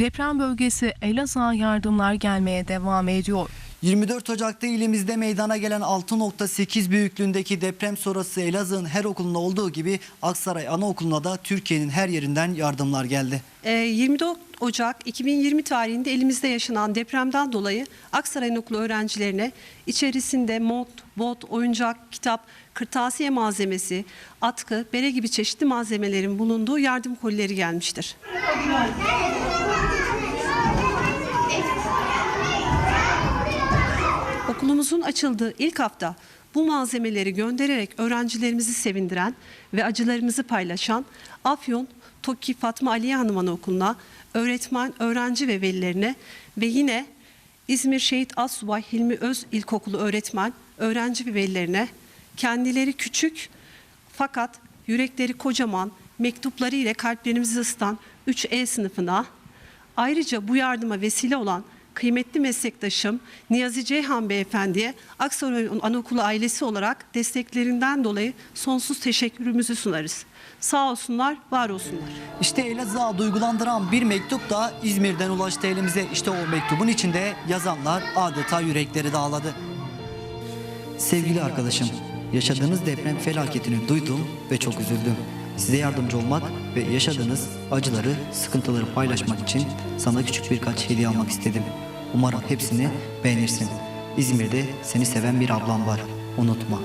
Deprem bölgesi Elazığ'a yardımlar gelmeye devam ediyor. 24 Ocak'ta ilimizde meydana gelen 6.8 büyüklüğündeki deprem sonrası Elazığ'ın her okulunda olduğu gibi Aksaray Anaokulu'na da Türkiye'nin her yerinden yardımlar geldi. Ee, 24 Ocak 2020 tarihinde elimizde yaşanan depremden dolayı Aksaray Okulu öğrencilerine içerisinde mont, bot, oyuncak, kitap, kırtasiye malzemesi, atkı, bere gibi çeşitli malzemelerin bulunduğu yardım kolileri gelmiştir. Okulumuzun açıldığı ilk hafta bu malzemeleri göndererek öğrencilerimizi sevindiren ve acılarımızı paylaşan Afyon Toki Fatma Aliye Hanım Anaokulu'na, öğretmen, öğrenci ve velilerine ve yine İzmir Şehit Assubay Hilmi Öz İlkokulu öğretmen, öğrenci ve velilerine kendileri küçük fakat yürekleri kocaman mektupları ile kalplerimizi ısıtan 3E sınıfına Ayrıca bu yardıma vesile olan kıymetli meslektaşım Niyazi Ceyhan Beyefendi'ye Aksaray Anaokulu ailesi olarak desteklerinden dolayı sonsuz teşekkürümüzü sunarız. Sağ olsunlar, var olsunlar. İşte Elazığ'a duygulandıran bir mektup da İzmir'den ulaştı elimize. İşte o mektubun içinde yazanlar adeta yürekleri dağladı. Sevgili arkadaşım, yaşadığınız deprem felaketini duydum ve çok üzüldüm. Size yardımcı olmak ve yaşadığınız acıları, sıkıntıları paylaşmak için sana küçük birkaç hediye almak istedim. Umarım hepsini beğenirsin. İzmir'de seni seven bir ablam var. Unutma.